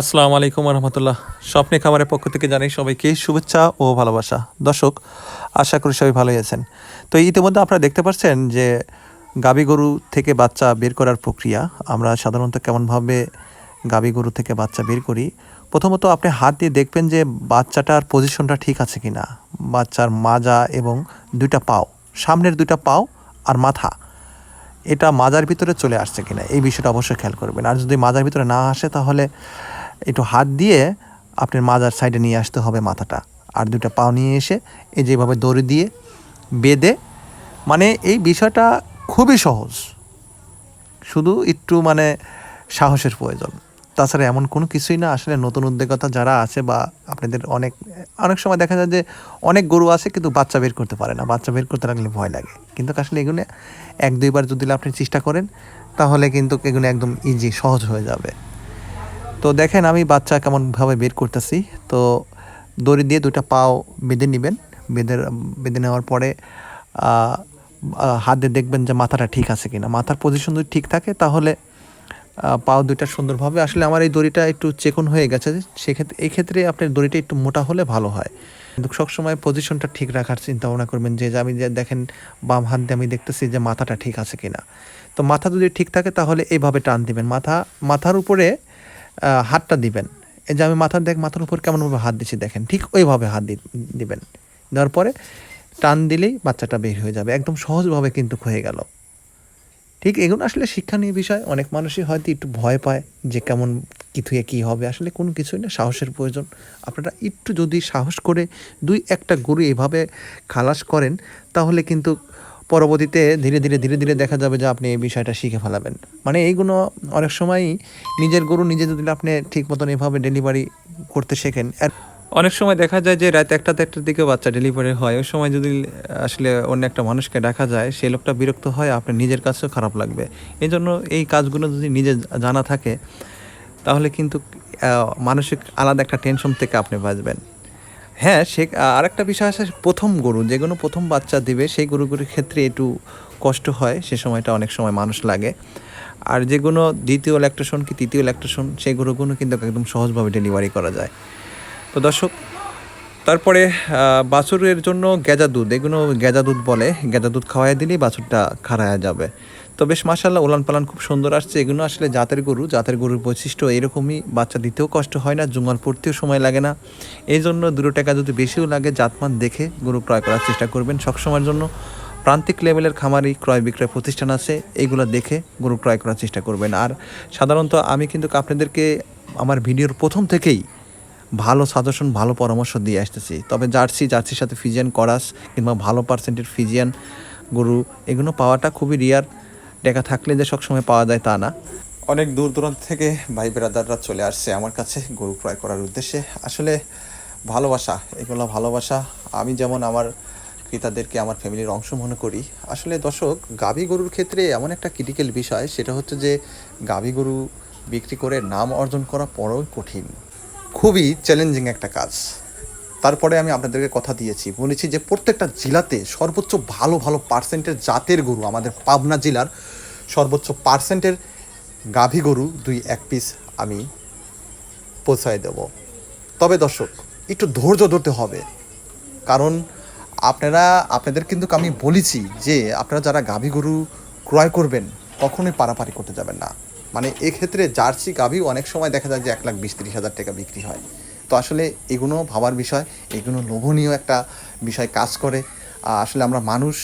আসসালামু আলাইকুম রহমতুল্লাহ স্বপ্নে খামারের পক্ষ থেকে জানাই সবাইকে শুভেচ্ছা ও ভালোবাসা। দর্শক, আশা করি সবাই ভালোই আছেন। তো ইতিমধ্যে আপনারা দেখতে পাচ্ছেন যে গাবি গরু থেকে বাচ্চা বের করার প্রক্রিয়া, আমরা সাধারণত কেমনভাবে গাবি গরু থেকে বাচ্চা বের করি, প্রথমত আপনি হাত দিয়ে দেখবেন যে বাচ্চাটার পজিশনটা ঠিক আছে কি না বাচ্চার মাজা এবং দুইটা পাও, সামনের দুইটা পাও আর মাথা, এটা মাজার ভিতরে চলে আসছে কিনা, এই বিষয়টা অবশ্যই খেয়াল করবেন। আর যদি মাজার ভিতরে না আসে তাহলে একটু হাত দিয়ে আপনার মাজার সাইডে নিয়ে আসতে হবে মাথাটা। আর দুটো পাও নিয়ে এসে এই যেভাবে দড়ি দিয়ে বেঁধে মানে এই বিষয়টা খুবই সহজ। শুধু একটু মানে সাহসের প্রয়োজন। তাছাড়া এমন কোনো কিছুই না, আসলে নতুন উদ্যোগতা যারা আছে বা আপনাদের অনেক অনেক সময় দেখা যায় যে অনেক গরু আছে কিন্তু বাচ্চা বের করতে পারে না। বাচ্চা বের করতে লাগলে ভয় লাগে। কিন্তু আসলে এগুলো এক দুইবার যদি আপনি চেষ্টা করেন, তাহলে কিন্তু এগুলো একদম ইজি সহজ হয়ে যাবে। তো দেখেন আমি বাচ্চা কেমনভাবে বের করতেছি। তো দড়ি দিয়ে দুটা পাও বেঁধে নেবেন। বেঁধে বেঁধে নেওয়ার পরে হাত দেখবেন যে মাথাটা ঠিক আছে কিনা। মাথার পজিশন যদি ঠিক থাকে তাহলে পাও দুইটা সুন্দরভাবে। আসলে আমার এই দড়িটা একটু চেকন হয়ে গেছে সেক্ষেত্রে এই ক্ষেত্রে আপনার দড়িটা একটু মোটা হলে ভালো হয়। কিন্তু সবসময় পজিশনটা ঠিক রাখার চিন্তা ভাবনা করবেন যে আমি যে দেখেন বাম হাত দিয়ে আমি দেখতেছি যে মাথাটা ঠিক আছে কিনা। তো মাথা যদি ঠিক থাকে তাহলে এইভাবে টান দিবেন। মাথা, মাথার উপরে হাতটা দিবেন। এই যে আমি মাথার দেখ, মাথার উপর কেমনভাবে হাত দিচ্ছি দেখেন, ঠিক ওইভাবে হাত দিবেন। দেওয়ার পরে টান দিলেই বাচ্চাটা বের হয়ে যাবে। একদম সহজভাবে কিন্তু হয়ে গেল। ঠিক এগুলো আসলে শিক্ষা নিয়ে বিষয়। অনেক মানুষই হয়তো একটু ভয় পায় যে কেমন কি থুয়ে কী হবে। আসলে কোনো কিছুই না, সাহসের প্রয়োজন। আপনারা একটু যদি সাহস করে দুই একটা গরু এভাবে খালাস করেন, তাহলে কিন্তু পরবর্তীতে ধীরে ধীরে ধীরে ধীরে দেখা যাবে যে আপনি এই বিষয়টা শিখে ফেলাবেন। মানে এইগুলো অনেক সময়ই নিজের গরু নিজে যদি আপনি ঠিক মতন এভাবে ডেলিভারি করতে শেখেন অনেক সময় দেখা যায় যে রাত একটা দেড়টার দিকে বাচ্চা ডেলিভারি হয়। ওই সময় যদি আসলে অন্য একটা মানুষকে দেখা যায় সেই লোকটা বিরক্ত হয়, আপনার নিজের কাছেও খারাপ লাগবে। এই জন্য এই কাজগুলো যদি নিজে জানা থাকে, তাহলে কিন্তু মানসিক আলাদা একটা টেনশন থেকে আপনি বাঁচবেন। হ্যাঁ সে, আরেকটা বিষয় আছে, প্রথম গরু যেগুলো প্রথম বাচ্চা দিবে, সেই গরুগুলির ক্ষেত্রে একটু কষ্ট হয়, সে সময়টা অনেক সময় মানুষ লাগে। আর যেগুলো দ্বিতীয় ল্যাকটেশন কি তৃতীয় ল্যাকটেশন সেই গরুগুলো কিন্তু একদম সহজভাবে ডেলিভারি করা যায়। তো দর্শক, তারপরে বাছুরের জন্য গেজা দুধ এগুলো গেজা দুধ বলে গেজা দুধ খাওয়াই দিলেই বাছুরটা খারায়া যাবে। তো বেশ মাসাল্লাহ উলান পালান খুব সুন্দর আসছে। এগুলো আসলে জাতের গরু, জাতের গরুর বৈশিষ্ট্য এরকমই। বাচ্চা দিতেও কষ্ট হয় না জুঙ্গাল পড়তেও সময় লাগে না। এই জন্য দুটো টাকা যদি বেশিও লাগে, জাতমান দেখে গরু ক্রয় করার চেষ্টা করবেন সবসময়ের জন্য। প্রান্তিক লেভেলের খামারি, ক্রয় বিক্রয় প্রতিষ্ঠান আছে এইগুলো দেখে গরু ক্রয় করার চেষ্টা করবেন। আর সাধারণত আমি কিন্তু আপনাদেরকে আমার ভিডিওর প্রথম থেকেই ভালো সাজেশন, ভালো পরামর্শ দিয়ে আসতেছি। তবে জার্সি, জার্সির সাথে ফিজিয়ান, করাস কিংবা ভালো পার্সেন্টের ফিজিয়ান গরু, এগুলো পাওয়াটা খুবই রিয়ার টাকা থাকলে যে সবসময় পাওয়া যায় তা না। অনেক দূর দূরান্ত থেকে ভাই ব্রাদাররা চলে আসছে আমার কাছে গরু ক্রয় করার উদ্দেশ্যে। আসলে ভালোবাসা, এগুলো ভালোবাসা। আমি যেমন আমার ক্রেতাদেরকে আমার ফ্যামিলির অংশ মনে করি। আসলে দর্শক, গাভী গরুর ক্ষেত্রে এমন একটা ক্রিটিক্যাল বিষয়, সেটা হচ্ছে যে গাভী গরু বিক্রি করে নাম অর্জন করা পরেও কঠিন। খুবই চ্যালেঞ্জিং একটা কাজ। তারপরে আমি আপনাদেরকে কথা দিয়েছি। বলেছি যে প্রত্যেকটা জেলাতে সর্বোচ্চ ভালো ভালো পার্সেন্টের জাতের গরু আমাদের পাবনা জেলার সর্বোচ্চ পার্সেন্টের গাভী গরু দুই, এক পিস আমি পৌঁছায় দেব। তবে দর্শক, একটু ধৈর্য ধরতে হবে। কারণ আপনারা, আপনাদের কিন্তু আমি বলেছি যে আপনারা যারা গাভী গরু ক্রয় করবেন, কখনোই পারাপারি করতে যাবেন না। মানে এক্ষেত্রে জার্সি গাভী অনেক সময় দেখা যায় যে এক লাখ বিশ, তিরিশ হাজার টাকা বিক্রি হয়। তো আসলে এগুলো ভাবার বিষয় এগুলো লোভনীয় একটা বিষয় কাজ করে। আসলে আমরা মানুষ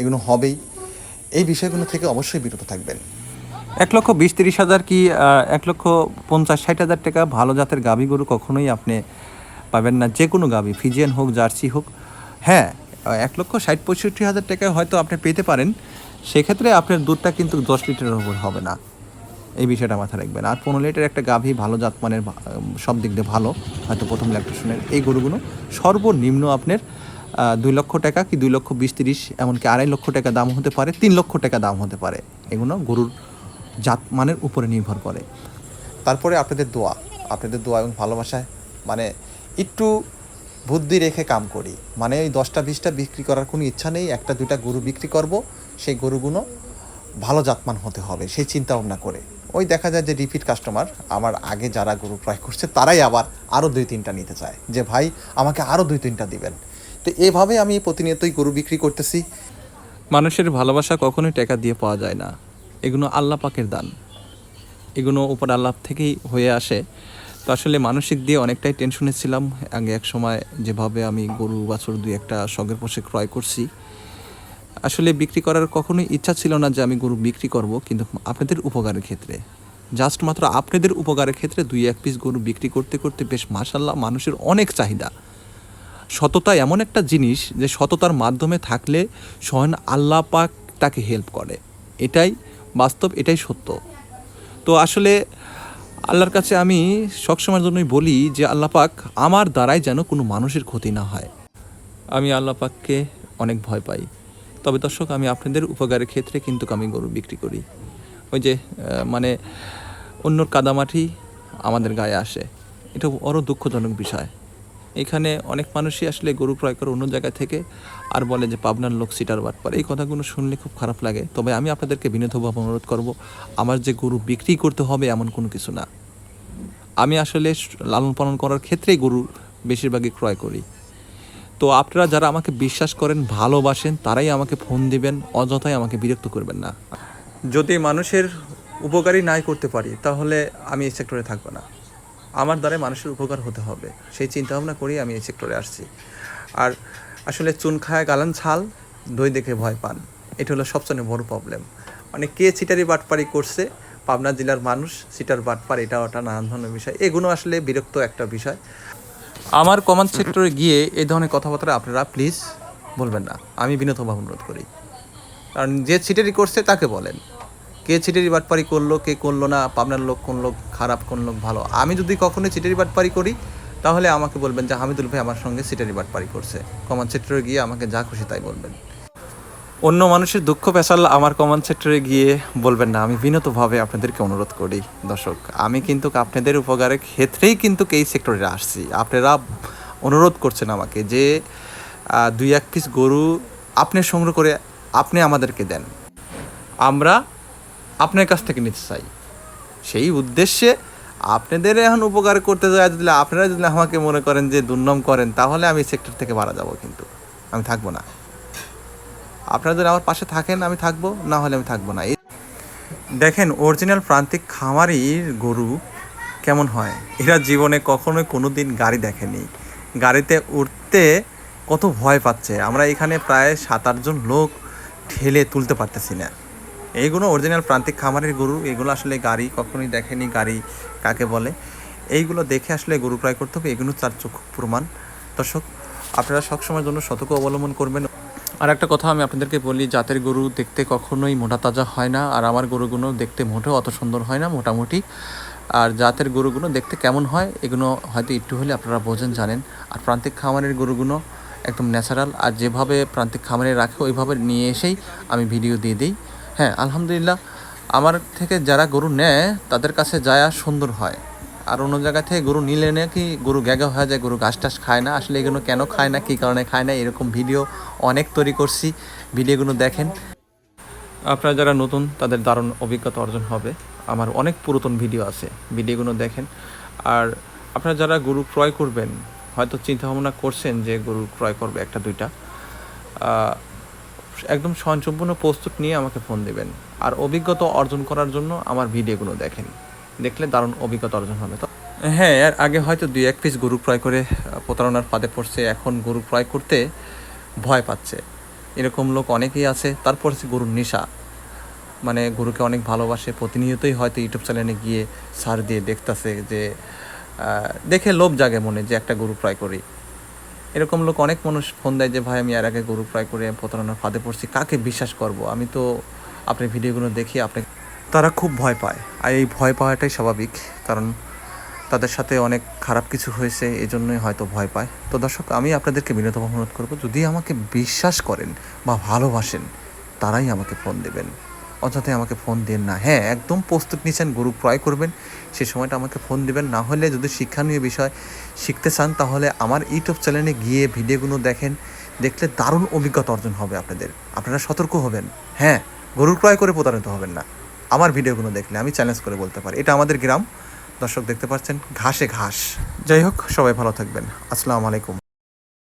এগুলো হবেই। এই বিষয়গুলো থেকে অবশ্যই বিরত থাকবেন। এক লক্ষ বিশ তিরিশ হাজার কি এক লক্ষ পঞ্চাশ ষাট হাজার টাকা ভালো জাতের গাভী গরু কখনোই আপনি পাবেন না। যে কোনো গাভী, ফিজিয়ান হোক, জার্সি হোক। হ্যাঁ এক লক্ষ ষাট পঁয়ষট্টি হাজার টাকায় হয়তো আপনি পেতে পারেন। সেক্ষেত্রে আপনার দুধটা কিন্তু দশ লিটারের উপর হবে না। এই বিষয়টা মাথায় রাখবেন। আর পনেরো লিটার একটা গাভী ভালো জাতমানের সব দিক দিয়ে ভালো, হয়তো প্রথম ল্যাকটেশনের এই গরুগুলো। সর্বনিম্ন আপনার দুই লক্ষ টাকা কি দুই লক্ষ বিশ তিরিশ, এমনকি আড়াই লক্ষ টাকা দাম হতে পারে, তিন লক্ষ টাকা দাম হতে পারে। এগুলো গরুর জাতমানের উপরে নির্ভর করে। তারপরে আপনাদের দোয়া আপনাদের দোয়া এবং ভালোবাসায় মানে একটু বুদ্ধি রেখে কাম করি। মানে ওই দশটা, বিশটা বিক্রি করার কোনো ইচ্ছা নেই, একটা দুটা গরু বিক্রি করব, সেই গরুগুলো ভালো জাতমান হতে হবে, সেই চিন্তা ভাবনা করে। ওই দেখা যায় যে রিপিট কাস্টমার আমার আগে যারা গরু ক্রয় করছে, তারাই আবার আরও দুই তিনটা নিতে চায়। যে, ভাই, আমাকে আরও দুই তিনটা দিবেন। তো এভাবে আমি প্রতিনিয়তই গরু বিক্রি করতেছি। মানুষের ভালোবাসা কখনোই টাকা দিয়ে পাওয়া যায় না। এগুলো আল্লাহ পাকের দান। এগুলো উপর আল্লাহ থেকেই হয়ে আসে। তো আসলে মানসিক দিয়ে অনেকটাই টেনশনে ছিলাম। আগে এক সময় যেভাবে আমি গরু বাছুর দুই একটা শখের পোষে ক্রয় করছি আসলে বিক্রি করার কখনোই ইচ্ছা ছিল না যে আমি গরু বিক্রি করব, কিন্তু আপনাদের উপকারের ক্ষেত্রে। জাস্ট মাত্র আপনাদের উপকারের ক্ষেত্রে দুই, এক পিস গরু বিক্রি করতে করতে বেশ মাসাল্লাহ মানুষের অনেক চাহিদা। সততা এমন একটা জিনিস যে সততার মাধ্যমে থাকলে স্বয়ং আল্লাহ পাক তাকে হেল্প করে। এটাই বাস্তব, এটাই সত্য। তো আসলে আল্লাহর কাছে আমি সবসময়ের জন্যই বলি যে আল্লাহ পাক আমার দ্বারাই যেন কোনো মানুষের ক্ষতি না হয়। আমি আল্লাহ পাককে অনেক ভয় পাই। তবে দর্শক, আমি আপনাদের উপকারের ক্ষেত্রে কিন্তু আমি গরু বিক্রি করি। ওই যে মানে অন্যর কাদামাটি আমাদের গায়ে আসে। এটা বড় দুঃখজনক বিষয়। এখানে অনেক মানুষই আসলে গরু ক্রয় করে অন্য জায়গা থেকে আর বলে যে, পাবনার লোক সিটার বাট পারে। এই কথাগুলো শুনলে খুব খারাপ লাগে। তবে আমি আপনাদেরকে বিনীতভাবে অনুরোধ করব, আমার যে গরু বিক্রি করতে হবে এমন কোনো কিছু না। আমি আসলে লালন পালন করার ক্ষেত্রেই গরু বেশিরভাগই ক্রয় করি। তো আপনারা যারা আমাকে বিশ্বাস করেন, ভালোবাসেন, তারাই আমাকে ফোন দিবেন, অযথাই আমাকে বিরক্ত করবেন না। যদি মানুষের উপকারই নাই করতে পারি, তাহলে আমি এই সেক্টরে থাকব না। আমার দ্বারাই মানুষের উপকার হতে হবে। সেই চিন্তাভাবনা করেই আমি এই সেক্টরে আসছি। আর আসলে চুন খায় গালান ছাল, দই দেখে ভয় পান। এটা হলো সবচেয়ে বড় প্রবলেম মানে কে চিটারি বাটপারি করছে? পাবনা জেলার মানুষ সিটার বাটপার, এটা ওটা নানান ধরনের বিষয়। এগুলো আসলে বিরক্ত একটা বিষয়। আমার কমান্ড সেক্টরে গিয়ে এই ধরনের কথাবার্তা আপনারা প্লিজ বলবেন না। আমি বিনোদভাবে অনুরোধ করি। কারণ যে ছিটেরি করছে তাকে বলেন। কে ছিটেরি বাটপারি করল, কে করল না, পাবনার লোক কোন লোক, খারাপ কোন লোক, ভালো। আমি যদি কখনো ছিটেরি বাটপারি করি, তাহলে আমাকে বলবেন যে হামিদুল ভাই আমার সঙ্গে ছিটেরি বাটপারি করছে। কমান্ড সেক্টরে গিয়ে আমাকে যা খুশি তাই বলবেন। অন্য মানুষের দুঃখ পেশাল আমার কমান্ড সেক্টরে গিয়ে বলবেন না, আমি বিনতভাবে আপনাদেরকে অনুরোধ করি, দর্শক, আমি কিন্তু আপনাদের উপকারের ক্ষেত্রেই কিন্তু এই সেক্টরে আসছি। আপনারা অনুরোধ করছেন আমাকে যে দুই এক পিস গরু আপনি সংগ্রহ করে আপনি আমাদেরকে দেন। আমরা আপনার কাছ থেকে নিতে চাই। সেই উদ্দেশ্যে আপনাদের এখন উপকার করতে যায় যদি, আপনারা যদি আমাকে মনে করেন যে দুর্নাম করেন, তাহলে আমি সেক্টর থেকে মারা যাব কিন্তু। আমি থাকব না। আপনারা যদি আমার পাশে থাকেন, আমি থাকব, না হলে আমি থাকব না। দেখেন অরিজিনাল প্রান্তিক খামারির গরু কেমন হয়? এরা জীবনে কখনোই কোনো দিন গাড়ি দেখেনি। গাড়িতে উঠতে কত ভয় পাচ্ছে। আমরা এখানে প্রায় সাত আটজন লোক ঠেলে তুলতে পারতেছি না। এইগুলো অরিজিনাল প্রান্তিক খামারের গরু। এগুলো আসলে গাড়ি কখনোই দেখেনি, গাড়ি কাকে বলে? এইগুলো দেখে আসলে গরু ক্রয় করতে হবে। এগুলো চার চক্ষু প্রমাণ। দর্শক, আপনারা সবসময়ের জন্য সতর্ক অবলম্বন করবেন। আর একটা কথা আমি আপনাদেরকে বলি, জাতের গরু দেখতে কখনোই মোটা তাজা হয় না, আর আমার গরুগুলো দেখতে মোটেও অত সুন্দর হয় না, মোটামুটি। আর জাতের গরুগুলো দেখতে কেমন হয়, এগুলো হয়তো একটু হলে আপনারা বোঝেন, জানেন। আর প্রান্তিক খামারের গরুগুলো একদম ন্যাচারাল, আর যেভাবে প্রান্তিক খামারে রাখে, ওইভাবে নিয়ে এসেই আমি ভিডিও দিয়ে দিই। হ্যাঁ আলহামদুলিল্লাহ, আমার থেকে যারা গরু নেয়, তাদের কাছে যায় সুন্দর হয়। আর অন্য জায়গা থেকে গরু নিলে নাকি গরু গ্যাগা হয়ে যায়, গরু ঘাস টাস খায় না। আসলে এগুলো কেন খায় না, কী কারণে খায় না, এরকম ভিডিও অনেক তৈরি করছি। ভিডিওগুলো দেখেন। আপনারা যারা নতুন, তাদের দারুণ অভিজ্ঞতা অর্জন হবে। আমার অনেক পুরাতন ভিডিও আছে, ভিডিওগুলো দেখেন। আর আপনারা যারা গরু ক্রয় করবেন, হয়তো চিন্তা ভাবনা করছেন যে গরু ক্রয় করবে একটা, দুইটা। একদম স্বয়ংসম্পূর্ণ প্রস্তুত নিয়ে আমাকে ফোন দেবেন। আর অভিজ্ঞতা অর্জন করার জন্য আমার ভিডিওগুলো দেখেন। দেখলে দারুণ অভিজ্ঞতা অর্জন হবে, তো? হ্যাঁ এর আগে হয়তো দুই এক পিস গরু ক্রয় করে প্রতারণার ফাঁদে পড়ছে, এখন গরু ক্রয় করতে ভয় পাচ্ছে। এরকম লোক অনেকেই আছে তারপর হচ্ছে গরুর নেশা। মানে গরুকে অনেক ভালোবাসে, প্রতিনিয়তই হয়তো ইউটিউব চ্যানেলে গিয়ে সার দিয়ে দেখতাছে যে দেখে লোভ জাগে মনে যে একটা গরু ক্রয় করি। এরকম লোক অনেক মানুষ ফোন দেয় যে, ভাই, আমি এর আগে গরু ক্রয় করে প্রতারণার ফাঁদে পড়ছি, কাকে বিশ্বাস করব? আমি তো আপনার ভিডিওগুলো দেখি আপনি তারা খুব ভয় পায়। আর এই ভয় পাওয়াটাই স্বাভাবিক, কারণ তাদের সাথে অনেক খারাপ কিছু হয়েছে এই জন্যই হয়তো ভয় পায়। তো দর্শক, আমি আপনাদেরকে বিনোদন অনুরোধ করব। যদি আমাকে বিশ্বাস করেন বা ভালোবাসেন, তারাই আমাকে ফোন দেবেন। অযথাই আমাকে ফোন দেন না। হ্যাঁ একদম প্রস্তুত নিচ্ছেন গরু ক্রয় করবেন সেই সময়টা আমাকে ফোন দিবেন। না হলে যদি শিক্ষণীয় বিষয় শিখতে চান, তাহলে আমার ইউটিউব চ্যানেলে গিয়ে ভিডিওগুলো দেখেন। দেখলে দারুণ অভিজ্ঞতা অর্জন হবে আপনাদের। আপনারা সতর্ক হবেন। হ্যাঁ গরু ক্রয় করে প্রতারিত হবেন না। আমার ভিডিওগুলো দেখলে আমি চ্যালেঞ্জ করে বলতে পারি। এটা আমাদের গ্রাম। দর্শক দেখতে পাচ্ছেন, ঘাসে ঘাস। যাই হোক, সবাই ভালো থাকবেন। আসসালামু আলাইকুম।